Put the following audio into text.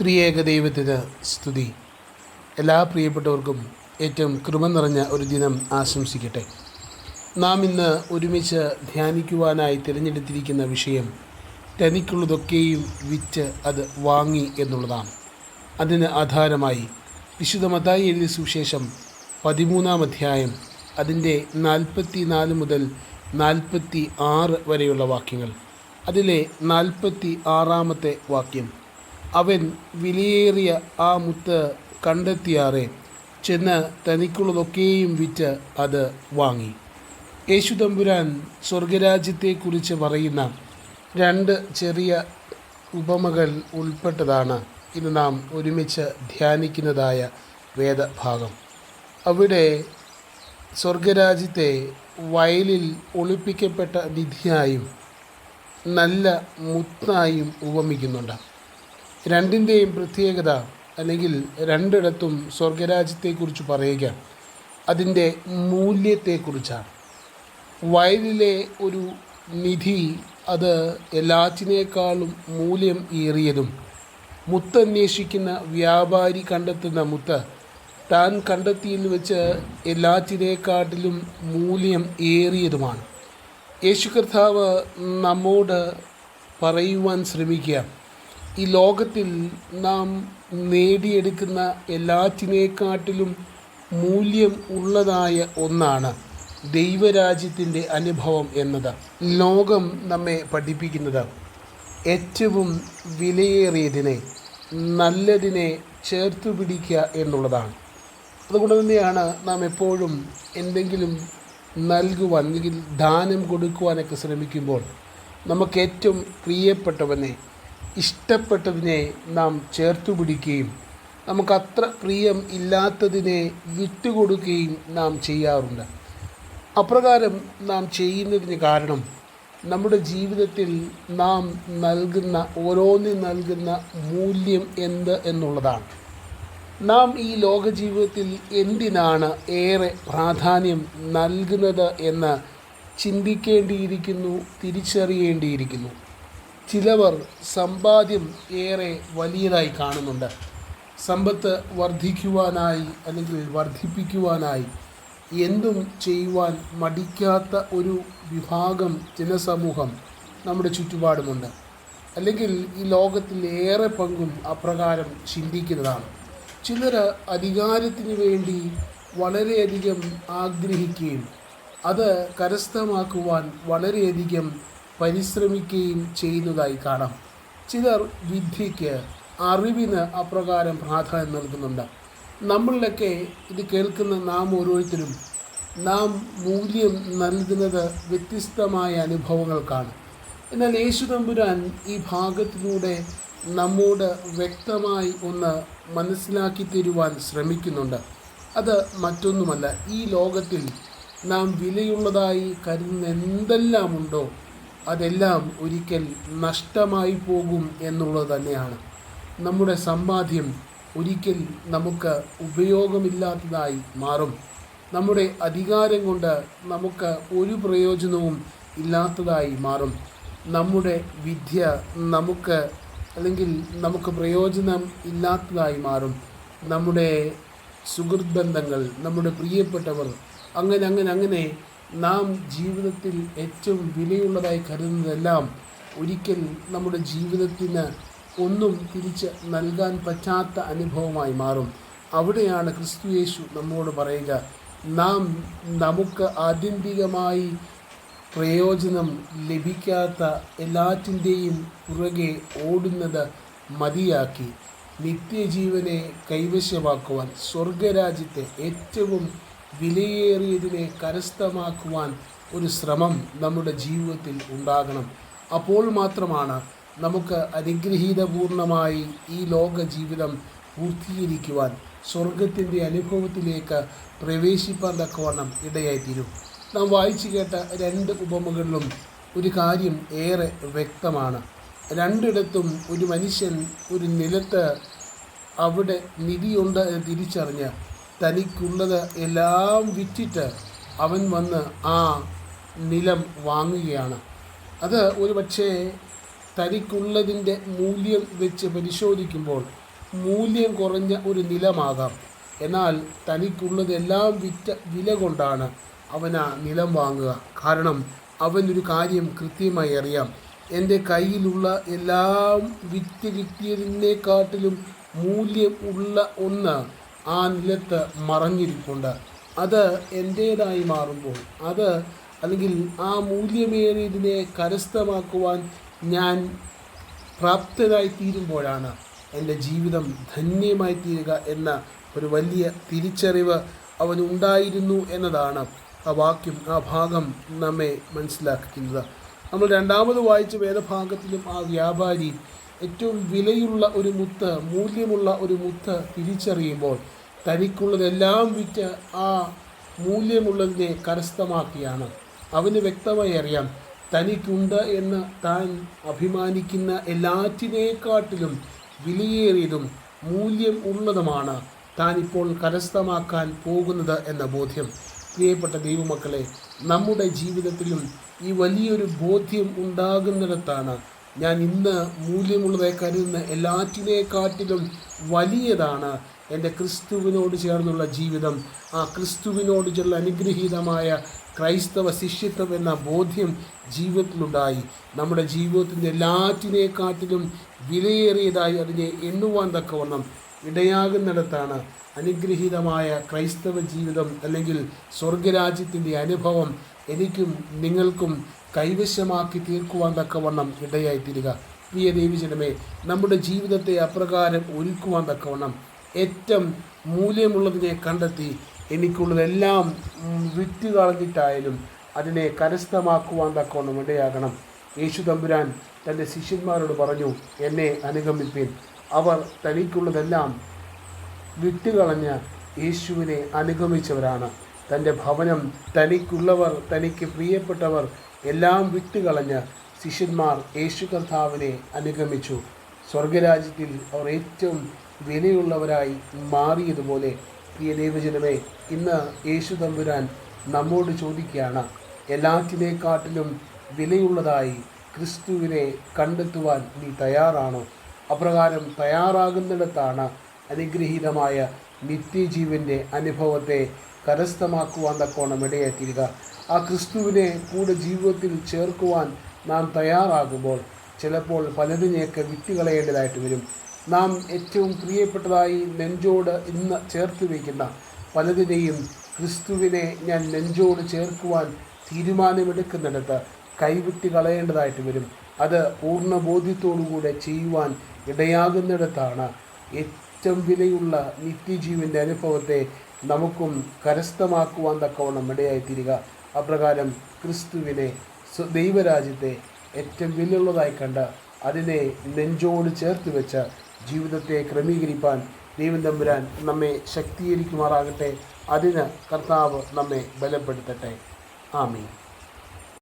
ത്രിയേക ദൈവത്തിന് സ്തുതി. എല്ലാ പ്രിയപ്പെട്ടവർക്കും ഏറ്റവും കൃപ നിറഞ്ഞ ഒരു ദിനം ആശംസിക്കട്ടെ. നാം ഇന്ന് ഒരുമിച്ച് ധ്യാനിക്കുവാനായി തിരഞ്ഞെടുത്തിരിക്കുന്ന വിഷയം തനിക്കുള്ളതൊക്കെയും വിറ്റ് അത് വാങ്ങി എന്നുള്ളതാണ്. അതിന് ആധാരമായി വിശുദ്ധ മതായി എഴുതിയ സുവിശേഷം പതിമൂന്നാം അധ്യായം അതിന്റെ നാൽപ്പത്തി നാല് മുതൽ നാൽപ്പത്തി ആറ് വരെയുള്ള വാക്യങ്ങൾ. അതിലെ നാൽപ്പത്തി ആറാമത്തെ വാക്യം അവൻ വിലയേറിയ ആ മുത്ത് കണ്ടെത്തിയാറെ. ചെന്ന് തനിക്കുള്ളതൊക്കെയും വിറ്റ് അത് വാങ്ങി. യേശു തമ്പുരാൻ സ്വർഗരാജ്യത്തെക്കുറിച്ച് പറയുന്ന രണ്ട് ചെറിയ ഉപമകൾ ഉൾപ്പെട്ടതാണ് ഇന്ന് നാം ഒരുമിച്ച് ധ്യാനിക്കുന്നതായ വേദഭാഗം. അവിടെ സ്വർഗരാജ്യത്തെ വയലിൽ ഒളിപ്പിക്കപ്പെട്ട നിധിയായും നല്ല മുത്തായും ഉപമിക്കുന്നുണ്ട്. രണ്ടിന്റെയും പ്രത്യേകത അല്ലെങ്കിൽ രണ്ടിടത്തും സ്വർഗരാജ്യത്തെക്കുറിച്ച് പറയുക അതിന്റെ മൂല്യത്തെക്കുറിച്ചാണ്. വയലിലെ ഒരു നിധി അത് എല്ലാറ്റിനേക്കാളും മൂല്യം ഏറിയതും മുത്തന്വേഷിക്കുന്ന വ്യാപാരി കണ്ടെത്തുന്ന മുത്ത് താൻ കണ്ടെത്തിയിൽ വെച്ച് എല്ലാറ്റിനേക്കാട്ടിലും മൂല്യം ഏറിയതുമാണ്. യേശു കർത്താവ് നമ്മോട് പറയുവാൻ ശ്രമിക്കുക ഈ ലോകത്തിൽ നാം നേടിയെടുക്കുന്ന എല്ലാറ്റിനേക്കാട്ടിലും മൂല്യം ഉള്ളതായ ഒന്നാണ് ദൈവരാജ്യത്തിന്റെ അനുഭവം എന്നത്. ലോകം നമ്മെ പഠിപ്പിക്കുന്നത് ഏറ്റവും വിലയേറിയതിനെ നല്ലതിനെ ചേർത്ത് പിടിക്കുക എന്നുള്ളതാണ്. അതുകൊണ്ട് തന്നെയാണ് നാം എപ്പോഴും എന്തെങ്കിലും നൽകുവാൻ അല്ലെങ്കിൽ ദാനം കൊടുക്കുവാനൊക്കെ ശ്രമിക്കുമ്പോൾ നമുക്ക് ഏറ്റവും പ്രിയപ്പെട്ടവനെ ഇഷ്ടപ്പെട്ടതിനെ നാം ചേർത്തു പിടിക്കുകയും നമുക്കത്ര പ്രിയം ഇല്ലാത്തതിനെ വിട്ടുകൊടുക്കുകയും നാം ചെയ്യാറുണ്ട്. അപ്രകാരം നാം ചെയ്യുന്നതിന് കാരണം നമ്മുടെ ജീവിതത്തിൽ നാം നൽകുന്ന ഓരോന്നിനും നൽകുന്ന മൂല്യം എന്ത് എന്നുള്ളതാണ്. നാം ഈ ലോക ജീവിതത്തിൽ എന്തിനാണ് ഏറെ പ്രാധാന്യം നൽകുന്നത് എന്ന് ചിന്തിക്കേണ്ടിയിരിക്കുന്നു തിരിച്ചറിയേണ്ടിയിരിക്കുന്നു. ചിലവർ സമ്പാദ്യം ഏറെ വലിയതായി കാണുന്നുണ്ട്. സമ്പത്ത് വർദ്ധിക്കുവാനായി അല്ലെങ്കിൽ വർദ്ധിപ്പിക്കുവാനായി എന്തും ചെയ്യുവാൻ മടിക്കാത്ത ഒരു വിഭാഗം ജനസമൂഹം നമ്മുടെ ചുറ്റുപാടുമുണ്ട്. അല്ലെങ്കിൽ ഈ ലോകത്തിൽ ഏറെ പങ്കും അപ്രകാരം ചിന്തിക്കുന്നതാണ്. ചിലർ അധികാരത്തിന് വേണ്ടി വളരെയധികം ആഗ്രഹിക്കുകയും അത് കരസ്ഥമാക്കുവാൻ വളരെയധികം പരിശ്രമിക്കുകയും ചെയ്യുന്നതായി കാണാം. ചിലർ വിദ്യയ്ക്ക് അറിവിന് അപ്രകാരം പ്രാധാന്യം നൽകുന്നുണ്ട്. നമ്മളിലൊക്കെ ഇത് കേൾക്കുന്ന നാം ഓരോരുത്തരും നാം മൂല്യം നൽകുന്നത് വ്യത്യസ്തമായ അനുഭവങ്ങൾക്കാണ്. എന്നാൽ യേശു തമ്പുരാൻ ഈ ഭാഗത്തിലൂടെ നമ്മോട് വ്യക്തമായി ഒന്ന് മനസ്സിലാക്കി തരുവാൻ ശ്രമിക്കുന്നുണ്ട്. അത് മറ്റൊന്നുമല്ല ഈ ലോകത്തിൽ നാം വിലയുള്ളതായി കരുതുന്ന എന്തെല്ലാം ഉണ്ടോ അതെല്ലാം ഒരിക്കൽ നഷ്ടമായി പോകും എന്നുള്ളത് തന്നെയാണ്. നമ്മുടെ സമ്പാദ്യം ഒരിക്കൽ നമുക്ക് ഉപയോഗമില്ലാത്തതായി മാറും. നമ്മുടെ അധികാരം കൊണ്ട് നമുക്ക് ഒരു പ്രയോജനവും ഇല്ലാത്തതായി മാറും. നമ്മുടെ വിദ്യ നമുക്ക് അല്ലെങ്കിൽ നമുക്ക് പ്രയോജനം ഇല്ലാത്തതായി മാറും. നമ്മുടെ സുഹൃത് ബന്ധങ്ങൾ നമ്മുടെ പ്രിയപ്പെട്ടവർ അങ്ങനെ അങ്ങനെ അങ്ങനെ നാം ജീവിതത്തിൽ ഏറ്റവും വിലയുള്ളതായി കരുതുന്നതെല്ലാം ഒരിക്കൽ നമ്മുടെ ജീവിതത്തിന് ഒന്നും തിരിച്ച് നൽകാൻ പറ്റാത്ത അനുഭവമായി മാറും. അവിടെയാണ് ക്രിസ്തു യേശു നമ്മോട് പറയുക നാം നമുക്ക് ആത്യന്തികമായി പ്രയോജനം ലഭിക്കാത്ത എല്ലാറ്റിന്റെയും പുറകെ ഓടുന്നത് മതിയാക്കി. നിത്യജീവനെ കൈവശമാക്കുവാൻ സ്വർഗരാജ്യത്തെ ഏറ്റവും വിലയേറിയതിനെ കരസ്ഥമാക്കുവാൻ ഒരു ശ്രമം നമ്മുടെ ജീവിതത്തിൽ ഉണ്ടാകണം. അപ്പോൾ മാത്രമാണ് നമുക്ക് അനുഗ്രഹീതപൂർണമായി ഈ ലോക ജീവിതം പൂർത്തീകരിക്കുവാൻ സ്വർഗത്തിന്റെ അനുഭവത്തിലേക്ക് പ്രവേശിപ്പാൻ തക്കവണ്ണം ഇടയായിത്തീരും. നാം വായിച്ചു കേട്ട രണ്ട് ഉപമകളിലും ഒരു കാര്യം ഏറെ വ്യക്തമാണ്. രണ്ടിടത്തും ഒരു മനുഷ്യൻ ഒരു നിലത്ത് അവിടെ നിധിയുണ്ട് തിരിച്ചറിഞ്ഞ് തനിക്കുള്ളത് എല്ലാം വിറ്റിട്ട് അവൻ വന്ന് ആ നിലം വാങ്ങുകയാണ്. അത് ഒരു പക്ഷേ തനിക്കുള്ളതിന്റെ മൂല്യം വെച്ച് പരിശോധിക്കുമ്പോൾ മൂല്യം കുറഞ്ഞ ഒരു നിലമാകാം. എന്നാൽ തനിക്കുള്ളതെല്ലാം വിറ്റ വില കൊണ്ടാണ് അവൻ ആ നിലം വാങ്ങുക. കാരണം അവനൊരു കാര്യം കൃത്യമായി അറിയാം. എന്റെ കയ്യിലുള്ള എല്ലാം വിറ്റ് കിട്ടിയതിനെക്കാട്ടിലും മൂല്യം ഉള്ള ഒന്ന് ആ നിലത്ത് മറഞ്ഞിരിപ്പുണ്ട്. അത് എന്റേതായി മാറുമ്പോൾ അത് അല്ലെങ്കിൽ ആ മൂല്യമേറിയതിനെ കരസ്ഥമാക്കുവാൻ ഞാൻ പ്രാപ്തരായി തീരുമ്പോഴാണ് എന്റെ ജീവിതം ധന്യമായി തീരുക എന്ന ഒരു വലിയ തിരിച്ചറിവ് അവനുണ്ടായിരുന്നു എന്നതാണ് ആ വാക്യം ആ ഭാഗം നമ്മെ മനസ്സിലാക്കുന്നത് നമ്മൾ രണ്ടാമത് വായിച്ച വേദഭാഗത്തിലും ആ വ്യാപാരി ഏറ്റവും വിലയുള്ള ഒരു മുത്ത് മൂല്യമുള്ള ഒരു മുത്ത് തിരിച്ചറിയുമ്പോൾ തനിക്കുള്ളതെല്ലാം വിറ്റ് ആ മൂല്യമുള്ളതിനെ കരസ്ഥമാക്കിയാണ്. അവന് വ്യക്തമായി അറിയാം തനിക്കുണ്ട് എന്ന് താൻ അഭിമാനിക്കുന്ന എല്ലാറ്റിനേക്കാട്ടിലും വിലയേറിയതും മൂല്യം ഉള്ളതുമാണ് താൻ ഇപ്പോൾ കരസ്ഥമാക്കാൻ പോകുന്നത് എന്ന ബോധ്യം. പ്രിയപ്പെട്ട ദൈവമക്കളെ നമ്മുടെ ജീവിതത്തിലും ഈ വലിയൊരു ബോധ്യം ഉണ്ടാകുന്നിടത്താണ് ഞാൻ ഇന്ന് മൂല്യമുള്ളതായി കരുതുന്ന എല്ലാറ്റിനേക്കാട്ടിലും വലിയതാണ് എന്റെ ക്രിസ്തുവിനോട് ചേർന്നുള്ള ജീവിതം. ആ ക്രിസ്തുവിനോട് ചേർന്ന അനുഗ്രഹീതമായ ക്രൈസ്തവ ശിഷ്യത്വം എന്ന ബോധ്യം ജീവിതത്തിലുണ്ടായി. നമ്മുടെ ജീവിതത്തിന്റെ എല്ലാറ്റിനേക്കാട്ടിലും വിലയേറിയതായി അതിനെ എണ്ണുവാൻ തക്കവണ്ണം ഇടയാകുന്നിടത്താണ് അനുഗ്രഹീതമായ ക്രൈസ്തവ ജീവിതം അല്ലെങ്കിൽ സ്വർഗരാജ്യത്തിന്റെ അനുഭവം എനിക്കും നിങ്ങൾക്കും കൈവശമാക്കി തീർക്കുവാൻ തക്കവണ്ണം ഇടയായിത്തീരുക. പ്രിയ ദേവിജനമേ നമ്മുടെ ജീവിതത്തെ അപ്രകാരം ഒരുക്കുവാൻ തക്കവണ്ണം ഏറ്റവും മൂല്യമുള്ളതിനെ കണ്ടെത്തി എനിക്കുള്ളതെല്ലാം വിറ്റ് കളഞ്ഞിട്ടായാലും അതിനെ കരസ്ഥമാക്കുവാൻ തക്കവണ്ണം ഇടയാകണം. യേശു തമ്പുരാൻ തന്റെ ശിഷ്യന്മാരോട് പറഞ്ഞു എന്നെ അനുഗമിപ്പീൻ. അവർ തനിക്കുള്ളതെല്ലാം വിട്ടുകളഞ്ഞ് യേശുവിനെ അനുഗമിച്ചവരാണ്. തന്റെ ഭവനം തനിക്കുള്ളവർ തനിക്ക് പ്രിയപ്പെട്ടവർ എല്ലാം വിട്ടുകളഞ്ഞ് ശിഷ്യന്മാർ യേശു കർത്താവിനെ അനുഗമിച്ചു. സ്വർഗരാജ്യത്തിൽ അവർ ഏറ്റവും വിലയുള്ളവരായി മാറിയതുപോലെ. പ്രിയ ദൈവജനമേ ഇന്ന് യേശു തമ്പുരാൻ നമ്മോട് ചോദിക്കുകയാണ് എല്ലാറ്റിനേക്കാട്ടിലും വിലയുള്ളതായി ക്രിസ്തുവിനെ കണ്ടെത്തുവാൻ നീ തയ്യാറാണോ? അപ്രകാരം തയ്യാറാകുന്നിടത്താണ് അനുഗ്രഹീതമായ നിത്യജീവന്റെ അനുഭവത്തെ കരസ്ഥമാക്കുവാൻ തക്കോണം ഇടയായിത്തീരുക ആ ക്രിസ്തുവിനെ കൂടെ ജീവിതത്തിൽ ചേർക്കുവാൻ നാം തയ്യാറാകുമ്പോൾ ചിലപ്പോൾ പലതിനെയൊക്കെ വിട്ടുകളയേണ്ടതായിട്ട് വരും. നാം ഏറ്റവും പ്രിയപ്പെട്ടതായി നെഞ്ചോട് ഇന്ന് ചേർത്ത് വയ്ക്കുന്ന പലതിനെയും ക്രിസ്തുവിനെ ഞാൻ നെഞ്ചോട് ചേർക്കുവാൻ തീരുമാനമെടുക്കുന്നിടത്ത് കൈവിട്ട് കളയേണ്ടതായിട്ട് വരും. അത് പൂർണ ബോധ്യത്തോടുകൂടെ ചെയ്യുവാൻ ഇടയാകുന്നിടത്താണ് ഏറ്റവും വിലയുള്ള നിത്യജീവന്റെ അനുഭവത്തെ നമുക്കും കരസ്ഥമാക്കുവാൻ തക്കവണ്ണം ഇടയായിത്തീരുക. അപ്രകാരം ക്രിസ്തുവിനെ ദൈവരാജ്യത്തെ ഏറ്റവും വിലയുള്ളതായി കണ്ട് അതിനെ നെഞ്ചോട് ചേർത്ത് വെച്ച് ജീവിതത്തെ ക്രമീകരിപ്പാൻ ദൈവം തമ്പുരാൻ നമ്മെ ശക്തീകരിക്കുമാറാകട്ടെ. അതിന് കർത്താവ് നമ്മെ ബലപ്പെടുത്തട്ടെ. ആമീൻ.